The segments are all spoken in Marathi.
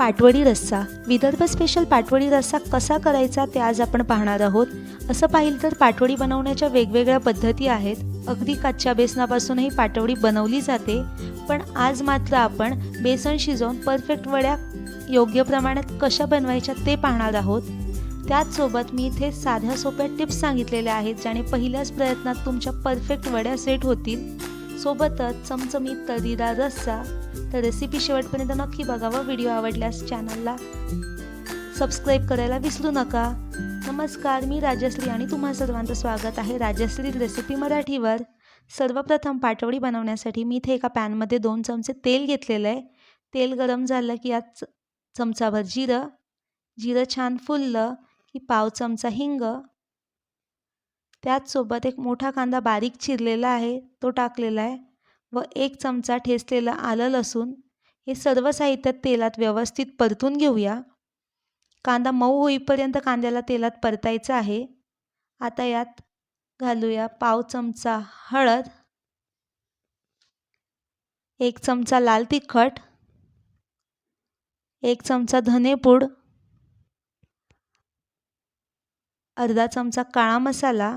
पाटवडी रस्सा. विदर्भ स्पेशल पाटवडी रस्सा कसा करायचा ते आज आपण पाहणार आहोत. असं पाहिलं तर पाटवडी बनवण्याच्या वेगवेगळ्या पद्धती आहेत. अगदी कच्च्या बेसनापासूनही पाटवडी बनवली जाते. पण आज मात्र आपण बेसन शिजवून परफेक्ट वड्या योग्य प्रमाणात कशा बनवायच्या ते पाहणार आहोत. त्याचसोबत मी इथे साध्या सोप्या टिप्स सांगितलेल्या आहेत ज्याने पहिल्याच प्रयत्नात तुमच्या परफेक्ट वड्या सेट होतील. सोबतच चमचमीत तर्रीदार रस्सा तर रेसिपी शेवटपर्यंत नक्की बघा व व्हिडिओ आवडल्यास चॅनलला सबस्क्राईब करायला विसरू नका. नमस्कार मी राजश्री आणि तुम्हा सर्वांचं स्वागत आहे राजश्री रेसिपी मराठीवर. सर्वप्रथम पाटवडी बनवण्यासाठी मी इथे एका पॅनमध्ये दोन चमचे तेल घेतलेलं आहे. तेल गरम झालं की यात च- चमचाभर जिरं. जिरं छान फुललं की पाव चमचा हिंग. त्याचसोबत एक मोठा कांदा बारीक चिरलेला आहे तो टाकलेला आहे. व एक चमचा ठेचलेलं आलं लसूण हे सर्व साहित्य तेलात व्यवस्थित परतून घेऊया. कांदा मऊ होईपर्यंत कांद्याला तेलात परतायचं आहे. आता यात घालूया पाव चमचा हळद एक चमचा लाल तिखट एक चमचा धनेपूड अर्धा चमचा काळा मसाला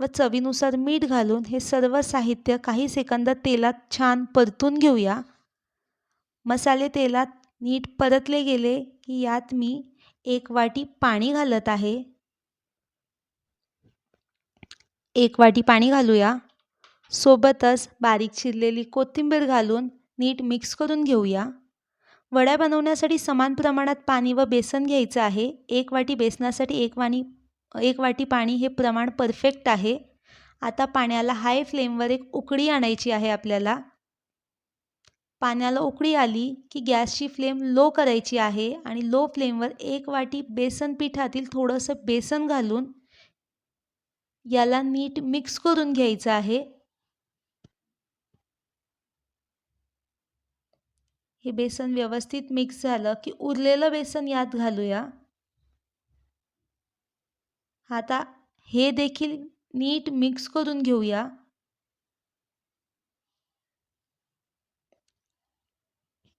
व चवीनुसार मीठ घालून हे सर्व साहित्य काही सेकंद तेलात छान परतून घेऊया. मसाले तेलात नीट परतले गेले की यात मी एक वाटी पाणी घालत आहे. एक वाटी पाणी घालूया. सोबतच बारीक चिरलेली कोथिंबीर घालून नीट मिक्स करून घेऊया. वड्या बनवण्यासाठी समान प्रमाणात पाणी व बेसन घ्यायचं आहे. एक वाटी बेसनासाठी एक वाणी एक वाटी पाणी हे प्रमाण परफेक्ट आहे. आता पाण्याला हाय फ्लेमवर एक उकळी आणायची आहे आपल्याला. पाण्याला उकळी आली की गॅसची फ्लेम लो करायची आहे आणि लो फ्लेमवर एक वाटी बेसन पिठातील थोडंसं बेसन घालून याला नीट मिक्स करून घ्यायचं आहे. हे बेसन व्यवस्थित मिक्स झालं की उरलेलं बेसन यात घालूया. आता हे देखील नीट मिक्स करून घेऊया.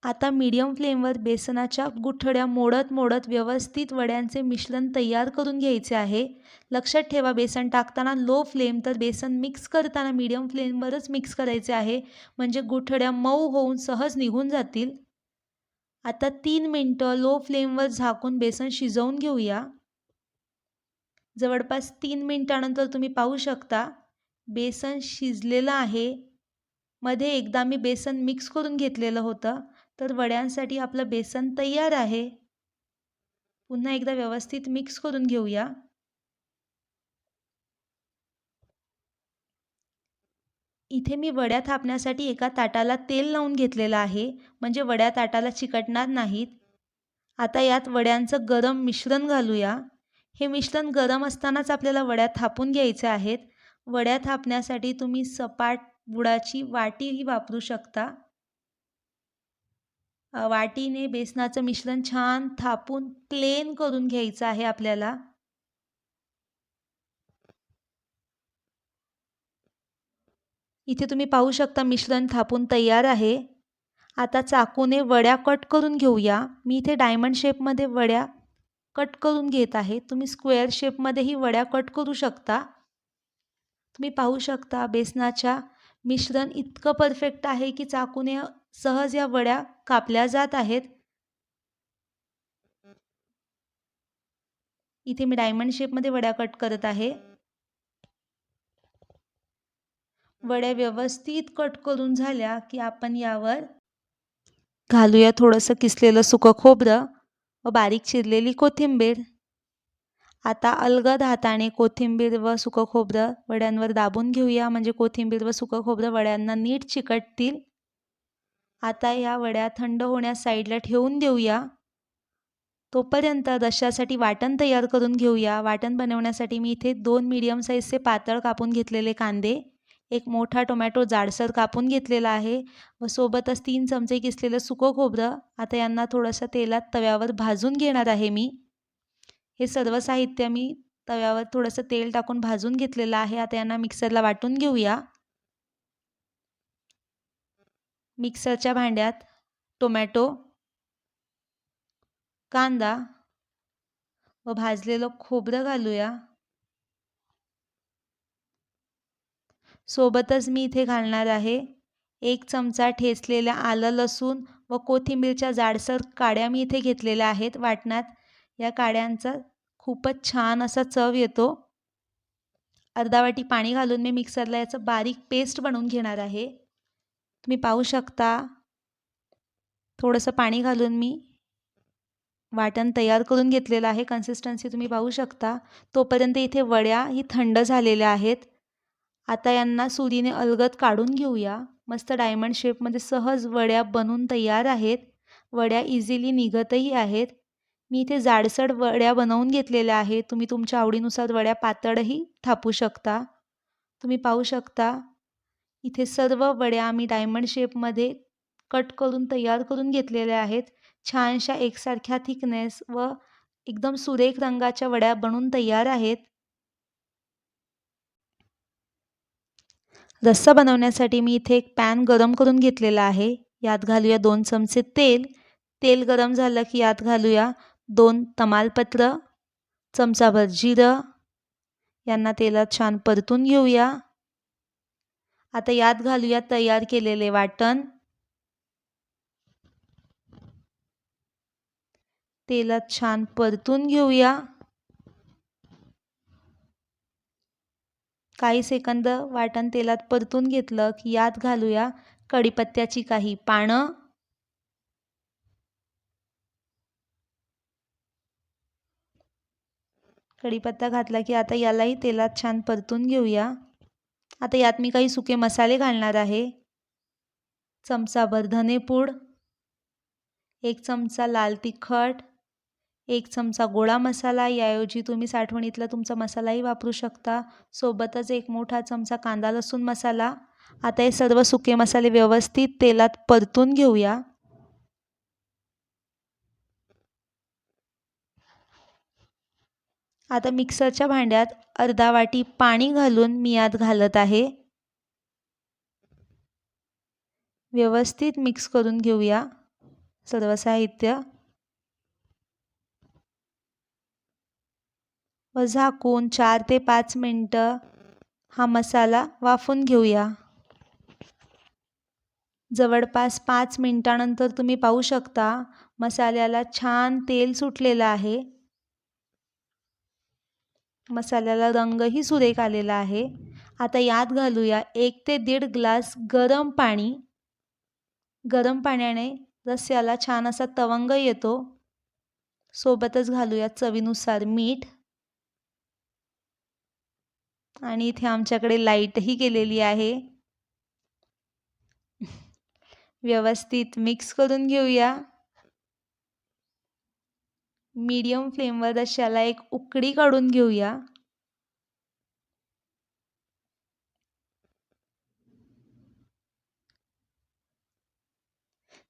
आता मीडियम फ्लेमवर बेसनाच्या गुठड्या मोडत मोडत व्यवस्थित वड्यांचे मिश्रण तयार करून घ्यायचे आहे. लक्षात ठेवा बेसन टाकताना लो फ्लेम तर बेसन मिक्स करताना मीडियम फ्लेमवरच मिक्स करायचे आहे. म्हणजे गुठड्या मऊ होऊन सहज निघून जातील. आता तीन मिनटं लो फ्लेमवर झाकून बेसन शिजवून घेऊया. जवळपास तीन मिनटानंतर तुम्ही पाहू शकता बेसन शिजलेलं आहे. मध्ये एकदा मी बेसन मिक्स करून घेतलेलं होतं. तर वड्यांसाठी आपलं बेसन तयार आहे. पुन्हा एकदा व्यवस्थित मिक्स करून घेऊया. इथे मी वड्या थापण्यासाठी एका ताटाला तेल लावून घेतलेलं आहे. म्हणजे वड्या ताटाला चिकटणार नाहीत. आता यात वड्यांचं गरम मिश्रण घालूया. हे मिश्रण गरम असतानाच आपल्याला वड्या थापून घ्यायच्या आहेत. वड्या थापण्यासाठी तुम्ही सपाट बुडाची वाटीही वापरू शकता. वाटीने बेसनाचं मिश्रण छान थापून प्लेन करून घ्यायचं आहे आपल्याला. इथे तुम्ही पाहू शकता मिश्रण थापून तयार आहे. आता चाकूने वड्या कट करून घेऊया. मी इथे डायमंड शेपमध्ये वड्या कट करून घेत आहे. तुम्ही स्क्वेअर शेपमध्येही वड्या कट करू शकता. तुम्ही पाहू शकता बेसनाच्या मिश्रण इतकं परफेक्ट आहे की चाकूने सहज या वड्या कापल्या जात आहेत. इथे मी डायमंड शेपमध्ये वड्या कट करत आहे. वड्या व्यवस्थित कट करून झाल्या की आपण यावर घालूया थोडंसं किसलेलं सुकं खोबरं. व बारीक चिरलेली कोथिंबीर. आता अलगद हाताने कोथिंबीर व सुकं खोबरं वड्यांवर दाबून घेऊया. म्हणजे कोथिंबीर व सुकं खोबरं वड्यांना नीट चिकटतील. आता या वड्या थंड होण्यास साईडला ठेवून देऊया. तोपर्यंत रश्श्यासाठी वाटण तयार करून घेऊया. वाटण बनवण्यासाठी मी इथे दोन मीडियम साईजचे पातळ कापून घेतलेले कांदे एक मोठा टोमॅटो जाडसर कापून घेतलेला आहे. व सोबतच तीन चमचे किसलेलं सुकं खोबरं आता यांना थोडंसं तेलात तव्यावर भाजून घेणार आहे मी. हे सर्व साहित्य मी तव्यावर थोडंसं तेल टाकून भाजून घेतलेलं आहे. आता यांना मिक्सरला वाटून घेऊया. मिक्सरच्या भांड्यात टोमॅटो कांदा व भाजलेलं खोबरं घालूया. सोबतच मी इथे घालणार आहे. एक चमचा ठेचलेल्या आलं लसूण व कोथिंबीरच्या जाडसर काड्या मी इथे घेतलेल्या आहेत वाटणात. या काड्यांचा खूपच छान असा चव येतो. अर्धा वाटी पाणी घालून मी मिक्सरला याचं बारीक पेस्ट बनवून घेणार आहे. तुम्ही पाहू शकता. थोडंसं पाणी घालून मी वाटण तयार करून घेतलेलं आहे. कन्सिस्टन्सी तुम्ही पाहू शकता. तोपर्यंत इथे वड्या ही थंड झालेल्या आहेत. आता यांना सुरीने अलगद काढून घेऊया. मस्त डायमंड शेपमध्ये सहज वड्या बनून तयार आहेत. वड्या इझिली निघतही आहेत. मी इथे जाडसड वड्या बनवून घेतलेल्या आहेत. तुम्ही तुमच्या आवडीनुसार वड्या पातळही थापू शकता. तुम्ही पाहू शकता. इथे सर्व वड्या आम्ही डायमंड शेपमध्ये कट करून तयार करून घेतलेल्या आहेत. छानशा एकसारख्या थिकनेस व एकदम सुरेख रंगाच्या वड्या बनून तयार आहेत. रस्सा बनवण्यासाठी मी इथे एक पॅन गरम करून घेतलेला आहे. यात घालूया दोन चमचे तेल. तेल गरम झालं की यात घालूया दोन तमालपत्र चमचाभर जिरं. यांना तेलात छान परतून घेऊया. आता यात घालूया तयार केलेले वाटण. तेलात छान परतून घेऊया. काही सेकंद वाटण तेलात परतून घेतलं की यात घालूया कढीपत्त्याची काही पानं. कढीपत्ता घातला की आता यालाही तेलात छान परतून घेऊया. आता यात मी काही सुके मसाले घालणार आहे. चमचाभर धनेपूड एक चमचा लाल तिखट एक चमचा गोळा मसाला याऐवजी तुम्ही साठवणीतला तुमचा मसालाही वापरू शकता. सोबतच एक मोठा चमचा कांदा लसूण मसाला. आता हे सर्व सुके मसाले व्यवस्थित तेलात परतून घेऊया. आता मिक्सरच्या भांड्यात अर्धा वाटी पाणी घालून मी यात घालत आहे. व्यवस्थित मिक्स करून घेऊया सर्व साहित्य. व झाकून चार ते पाच मिनटं हा मसाला वाफून घेऊया. जवळपास पाच मिनटानंतर तुम्ही पाहू शकता मसाल्याला छान तेल सुटलेलं आहे. मसाल्याला रंगही सुरेख आलेला आहे. आता यात घालूया एक ते दीड ग्लास गरम पाणी. गरम पाण्याने रस्स्याला छान असा तवंग येतो. सोबतच घालूया चवीनुसार मीठ. आणि इथे आमच्याकडे लाईटही केलेली आहे. व्यवस्थित मिक्स करून घेऊया. मीडियम फ्लेमवर अशाला एक उकडी काढून घेऊया.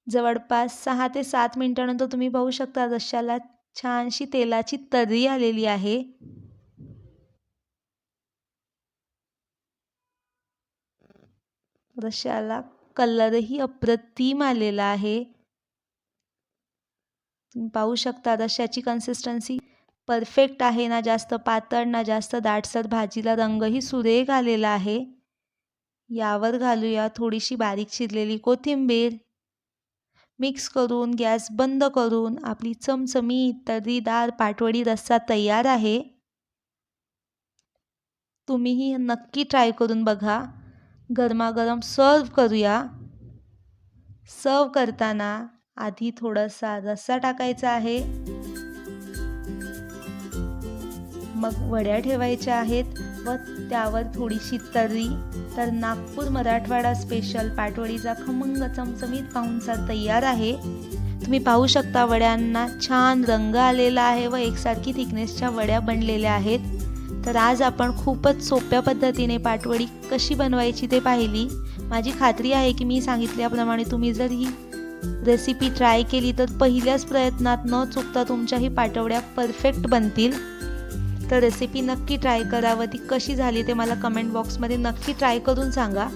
जवळपास सहा ते सात मिनिटानंतर तुम्ही पाहू शकता रश्याला छानशी तेलाची तरी आलेली आहे. रश्याला कलरही अप्रतिम आलेला आहे. तुम्ही पाहू शकता रश्याची कन्सिस्टन्सी परफेक्ट आहे ना जास्त पातळ ना जास्त दाटसर भाजीला रंगही सुरेख आलेला आहे. यावर घालूया थोडीशी बारीक चिरलेली कोथिंबीर. मिक्स करून गॅस बंद करून आपली चमचमी तर्रीदार पाटवडी रस्सा तयार आहे. तुम्हीही नक्की ट्राय करून बघा. गरमागरम सर्व करूया. सर्व करताना आधी थोडासा रस्सा टाकायचा आहे. मग वड्या ठेवायच्या आहेत व त्यावर थोडीशी तर्री. तर नागपूर मराठवाडा स्पेशल पाटवडीचा खमंग चमचमीत पाहुणचा तयार आहे. तुम्ही पाहू शकता वड्यांना छान रंग आलेला आहे व एकसारखी थिकनेसच्या वड्या बनलेल्या आहेत. तर आज आपण खूपच सोप्या पद्धतीने पाटवडी कशी बनवायची ते पाहिली. माझी खात्री आहे की मी सांगितल्याप्रमाणे तुम्ही जर ही रेसिपी ट्राय केली तर पहिल्याच प्रयत्नात न चुकता तुमच्याही पाटवड्या परफेक्ट बनतील. तर रेसिपी नक्की ट्राय करा व ती कशी झाली ते मला कमेंट बॉक्समध्ये नक्की ट्राय करून सांगा.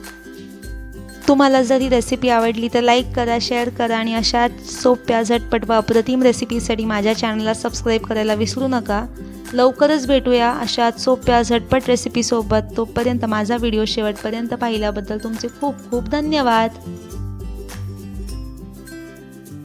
तुम्हाला जर ही रेसिपी आवडली तर लाईक करा शेअर करा आणि अशा सोप्या झटपट व अप्रतिम रेसिपीसाठी माझ्या चॅनलला सबस्क्राईब करायला विसरू नका. लवकरच भेटूया अशा सोप्या झटपट रेसिपीसोबत तोपर्यंत माझा व्हिडिओ शेवटपर्यंत पाहिल्याबद्दल तुमचे खूप खूप धन्यवाद.